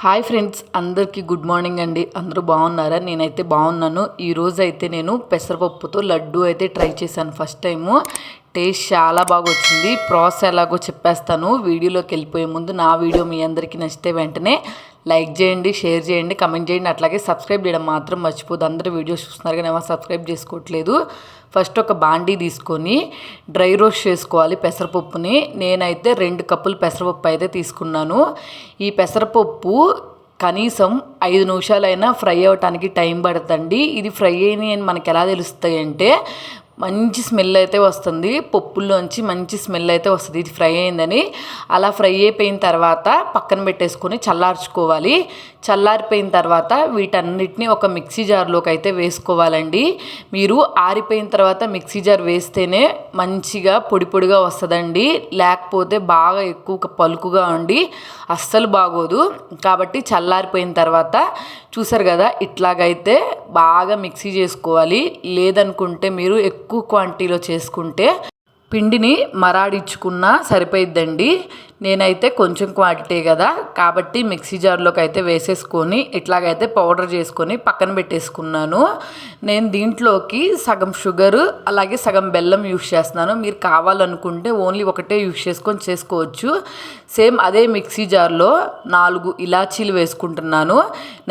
Hi friends అందరికీ good morning అండి. అందరూ బాగున్నారా? నేనైతే బాగున్నాను. ఈరోజు అయితే నేను పెసరపప్పుతో లడ్డు అయితే ట్రై చేశాను ఫస్ట్ టైము. టేస్ట్ చాలా బాగా వచ్చింది. ప్రాసెస్ ఎలాగో చెప్పేస్తాను. వీడియోలోకి వెళ్ళిపోయే ముందు నా వీడియో మీ అందరికీ నచ్చితే వెంటనే లైక్ చేయండి షేర్ చేయండి కమెంట్ చేయండి. అట్లాగే సబ్స్క్రైబ్ చేయడం మాత్రం మర్చిపోదు అందరూ వీడియోస్ చూస్తున్నారు కానీ ఎవరు సబ్స్క్రైబ్ చేసుకోవట్లేదు. ఫస్ట్ ఒక బాండీ తీసుకొని డ్రై రోస్ట్ చేసుకోవాలి పెసరపప్పుని. నేనైతే రెండు కప్పులు పెసరపప్పు అయితే తీసుకున్నాను. ఈ పెసరపప్పు కనీసం ఐదు నిమిషాలైనా ఫ్రై అవ్వటానికి టైం పడుతుంది ఇది ఫ్రై అయినాయి అని మనకు ఎలా తెలుస్తాయి అంటే మంచి స్మెల్ అయితే వస్తుంది. పప్పుల్లోంచి మంచి స్మెల్ అయితే వస్తుంది. ఇది ఫ్రై అయిందని. అలా ఫ్రై అయిపోయిన తర్వాత పక్కన పెట్టేసుకొని చల్లార్చుకోవాలి. చల్లారిపోయిన తర్వాత వీటన్నిటిని ఒక మిక్సీ జార్లోకి అయితే వేసుకోవాలండి. మీరు ఆరిపోయిన తర్వాత మిక్సీ జార్ వేస్తేనే మంచిగా పొడి పొడిగా వస్తుందండి. లేకపోతే బాగా ఎక్కువ పలుకుగా ఉండి అస్సలు బాగోదు. కాబట్టి చల్లారిపోయిన తర్వాత చూసారు కదా ఇట్లాగైతే బాగా మిక్సీ చేసుకోవాలి. లేదనుకుంటే మీరు ఎక్కువ క్వాంటిటీలో చేసుకుంటే పిండిని మరాడిచ్చుకున్నా సరిపోయిద్దండి. నేనైతే కొంచెం క్వాంటిటీ కదా కాబట్టి మిక్సీ జార్లోకి అయితే వేసేసుకొని ఇట్లాగైతే పౌడర్ చేసుకొని పక్కన పెట్టేసుకున్నాను. నేను దీంట్లోకి సగం షుగరు అలాగే సగం బెల్లం యూస్ చేస్తున్నాను. మీరు కావాలనుకుంటే ఓన్లీ ఒకటే యూస్ చేసుకొని చేసుకోవచ్చు. సేమ్ అదే మిక్సీ జార్లో నాలుగు ఇలాచీలు వేసుకుంటున్నాను.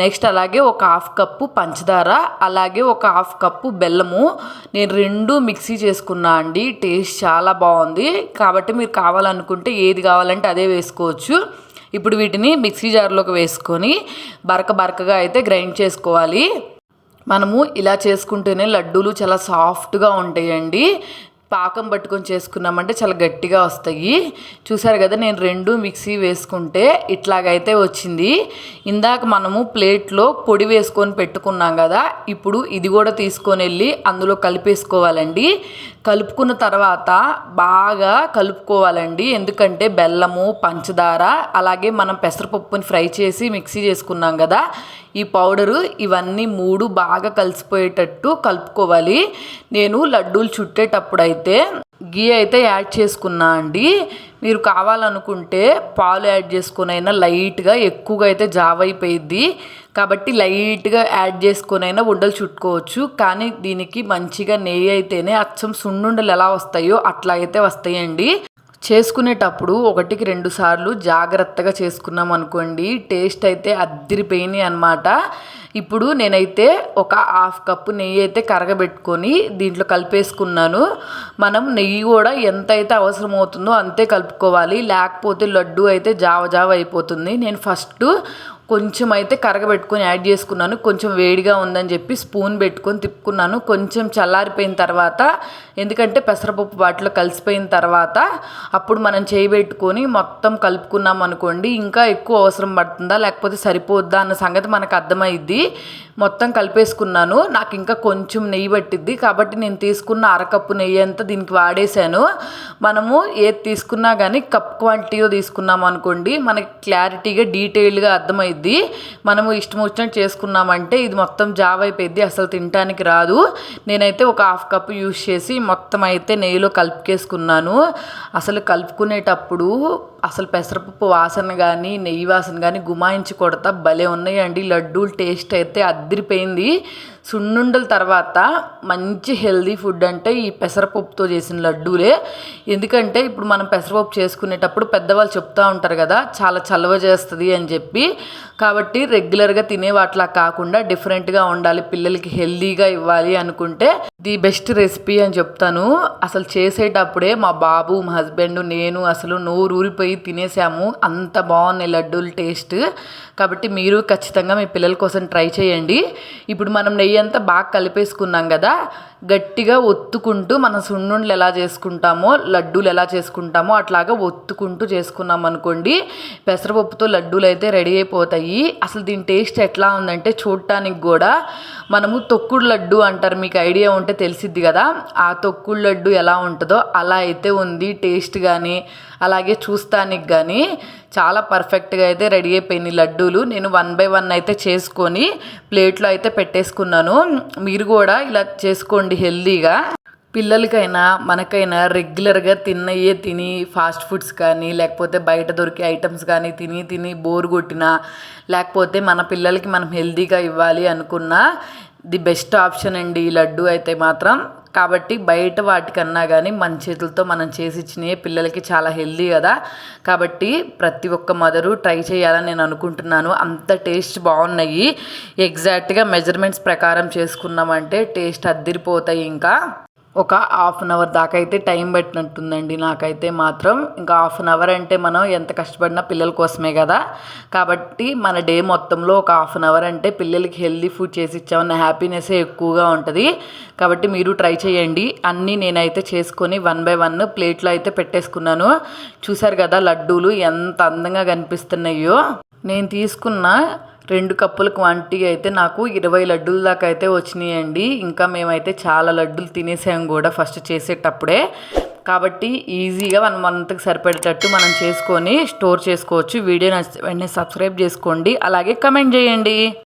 నెక్స్ట్ అలాగే ఒక హాఫ్ కప్పు పంచదార అలాగే ఒక హాఫ్ కప్పు బెల్లము. నేను రెండు మిక్సీ చేసుకున్నా అండి టేస్ట్ చాలా బాగుంది. కాబట్టి మీరు కావాలనుకుంటే ఏది కావాలంటే అదే వేసుకోవచ్చు. ఇప్పుడు వీటిని మిక్సీ జార్లోకి వేసుకొని బరక బరకగా అయితే గ్రైండ్ చేసుకోవాలి. మనము ఇలా చేసుకుంటేనే లడ్డూలు చాలా సాఫ్ట్గా ఉంటాయండి. పాకం పట్టుకొని చేసుకున్నామంటే చాలా గట్టిగా వస్తాయి. చూసారు కదా నేను రెండు మిక్సీ వేసుకుంటే ఇట్లాగైతే వచ్చింది. ఇందాక మనము ప్లేట్లో పొడి వేసుకొని పెట్టుకున్నాం కదా ఇప్పుడు ఇది కూడా తీసుకొని వెళ్ళి అందులో కలిపేసుకోవాలండి. కలుపుకున్న తర్వాత బాగా కలుపుకోవాలండి. ఎందుకంటే బెల్లము పంచదార అలాగే మనం పెసరపప్పుని ఫ్రై చేసి మిక్సీ చేసుకున్నాం కదా ఈ పౌడరు ఇవన్నీ మూడు బాగా కలిసిపోయేటట్టు కలుపుకోవాలి. నేను లడ్డూలు చుట్టేటప్పుడు అయితే గీ అయితే యాడ్ చేసుకున్నా అండి. మీరు కావాలనుకుంటే పాలు యాడ్ చేసుకునైనా లైట్గా ఎక్కువగా అయితే జావ్ అయిపోయింది కాబట్టి లైట్గా యాడ్ చేసుకునైనా ఉండలు చుట్టుకోవచ్చు. కానీ దీనికి మంచిగా నెయ్యి అయితేనే అచ్చం సున్నుండలు ఎలా వస్తాయో అట్లా అయితే వస్తాయండి. చేసుకునేటప్పుడు ఒకటికి రెండు సార్లు జాగ్రత్తగా చేసుకున్నాం అనుకోండి టేస్ట్ అయితే అద్దిరిపోయినాయి అనమాట ఇప్పుడు నేనైతే ఒక హాఫ్ కప్పు నెయ్యి అయితే కరగబెట్టుకొని దీంట్లో కలిపేసుకున్నాను. మనం నెయ్యి కూడా ఎంత అయితే అవసరం అవుతుందో అంతే కలుపుకోవాలి. లేకపోతే లడ్డు అయితే జావ జావ అయిపోతుంది. నేను ఫస్ట్ కొంచెం అయితే కరగబెట్టుకొని యాడ్ చేసుకున్నాను. కొంచెం వేడిగా ఉందని చెప్పి స్పూన్ పెట్టుకొని తిప్పుకున్నాను. కొంచెం చల్లారిపోయిన తర్వాత ఎందుకంటే పెసరపప్పు వాటిలో కలిసిపోయిన తర్వాత అప్పుడు మనం చేయబెట్టుకొని మొత్తం కలుపుకున్నాం అనుకోండి ఇంకా ఎక్కువ అవసరం పడుతుందా లేకపోతే సరిపోద్దా అన్న సంగతి మనకు అర్థమైద్ది. మొత్తం కలిపేసుకున్నాను. నాకు ఇంకా కొంచెం నెయ్యి పట్టిద్ది. కాబట్టి నేను తీసుకున్న అరకప్పు నెయ్యి అంతా దీనికి వాడేశాను. మనము ఏది తీసుకున్నా కానీ కప్ క్వాంటిటీలో తీసుకున్నాం అనుకోండి మనకి క్లారిటీగా డీటెయిల్గా అర్థమైంది అర్థమైద్ది మనము ఇష్టం వచ్చినట్టు చేసుకున్నామంటే ఇది మొత్తం జాబ్ అయిపోయింది అసలు తినటానికి రాదు. నేనైతే ఒక హాఫ్ కప్ యూస్ చేసి మొత్తం అయితే నెయ్యిలో కలుపుకేసుకున్నాను. అసలు కలుపుకునేటప్పుడు అసలు పెసరపప్పు వాసన కానీ నెయ్యి వాసన కానీ గుమాయించి కొడతా భలే ఉన్నాయండి. లడ్డూలు టేస్ట్ అయితే అద్దరిపోయింది సున్నుండల తర్వాత మంచి హెల్దీ ఫుడ్ అంటే ఈ పెసరపప్పుతో చేసిన లడ్డూలే. ఎందుకంటే ఇప్పుడు మనం పెసరపప్పు చేసుకునేటప్పుడు పెద్దవాళ్ళు చెప్తూ ఉంటారు కదా చాలా చలవ చేస్తుంది అని చెప్పి. కాబట్టి రెగ్యులర్గా తినే వాటిలా కాకుండా డిఫరెంట్గా ఉండాలి పిల్లలకి హెల్దీగా ఇవ్వాలి అనుకుంటే ది బెస్ట్ రెసిపీ అని చెప్తాను. అసలు చేసేటప్పుడే మా బాబు మా హస్బెండ్ నేను అసలు నోరు ఊరిపోయి తినేసాము. అంత బాగున్నాయి లడ్డూలు టేస్ట్. కాబట్టి మీరు ఖచ్చితంగా మీ పిల్లల కోసం ట్రై చేయండి. ఇప్పుడు మనం నెయ్యి అంతా బాగా కలిపేసుకున్నాం కదా గట్టిగా ఒత్తుకుంటూ మనం సున్నుండలు ఎలా చేసుకుంటామో లడ్డూలు ఎలా చేసుకుంటామో అట్లాగా ఒత్తుకుంటూ చేసుకున్నాం అనుకోండి పెసరపప్పుతో లడ్డూలు అయితే రెడీ అయిపోతాయి. అసలు దీని టేస్ట్ ఎట్లా ఉందంటే చూడటానికి కూడా మనము తొక్కుడు లడ్డు అంటారు మీకు ఐడియా ఉంటే తెలిసిద్ది కదా ఆ తొక్కుడు లడ్డు ఎలా ఉంటుందో అలా అయితే ఉంది టేస్ట్ కానీ అలాగే చూస్తానికి కానీ చాలా పర్ఫెక్ట్గా అయితే రెడీ అయిపోయినాయి లడ్డూలు. నేను వన్ బై వన్ అయితే చేసుకొని ప్లేట్లో అయితే పెట్టేసుకున్నాను. మీరు కూడా ఇలా చేసుకోండి హెల్దీగా పిల్లలకైనా మనకైనా రెగ్యులర్గా తిన్నయే తిని ఫాస్ట్ ఫుడ్స్ కానీ లేకపోతే బయట దొరికే ఐటమ్స్ కానీ తిని తిని బోర్ కొట్టినా లేకపోతే మన పిల్లలకి మనం హెల్తీగా ఇవ్వాలి అనుకున్నా ది బెస్ట్ ఆప్షన్ అండి ఈ లడ్డు అయితే మాత్రం. కాబట్టి బయట వాటికన్నా కానీ మన చేతులతో మనం చేసి ఇచ్చినవి పిల్లలకి చాలా హెల్దీ కదా. కాబట్టి ప్రతి ఒక్క మదరు ట్రై చేయాలని నేను అనుకుంటున్నాను. అంత టేస్ట్ బాగున్నాయి. ఎగ్జాక్ట్గా మెజర్మెంట్స్ ప్రకారం చేసుకున్నామంటే టేస్ట్ అద్దిరిపోతాయి ఇంకా. ఒక హాఫ్ అన్ అవర్ దాకా అయితే టైం పెట్టినట్టుందండి నాకైతే మాత్రం. ఇంకా హాఫ్ అన్ అవర్ అంటే మనం ఎంత కష్టపడినా పిల్లల కోసమే కదా. కాబట్టి మన డే మొత్తంలో ఒక హాఫ్ అన్ అవర్ అంటే పిల్లలకి హెల్దీ ఫుడ్ చేసి ఇచ్చామన్న హ్యాపీనెస్ ఎక్కువగా ఉంటుంది. కాబట్టి మీరు ట్రై చేయండి. అన్నీ నేనైతే చేసుకొని వన్ బై వన్ ప్లేట్లో అయితే పెట్టేసుకున్నాను. చూసారు కదా లడ్డూలు ఎంత అందంగా కనిపిస్తున్నాయో. నేను తీసుకున్న రెండు కప్పుల క్వాంటిటీ అయితే నాకు ఇరవై లడ్డూల దాకా అయితే వచ్చినాయండి. ఇంకా మేమైతే చాలా లడ్డూలు తినేసాం కూడా ఫస్ట్ చేసేటప్పుడే. కాబట్టి ఈజీగా వన్ మంత్కి సరిపడేటట్టు మనం చేసుకొని స్టోర్ చేసుకోవచ్చు. వీడియో నచ్చితే వెంటనే సబ్స్క్రైబ్ చేసుకోండి. అలాగే కమెంట్ చేయండి.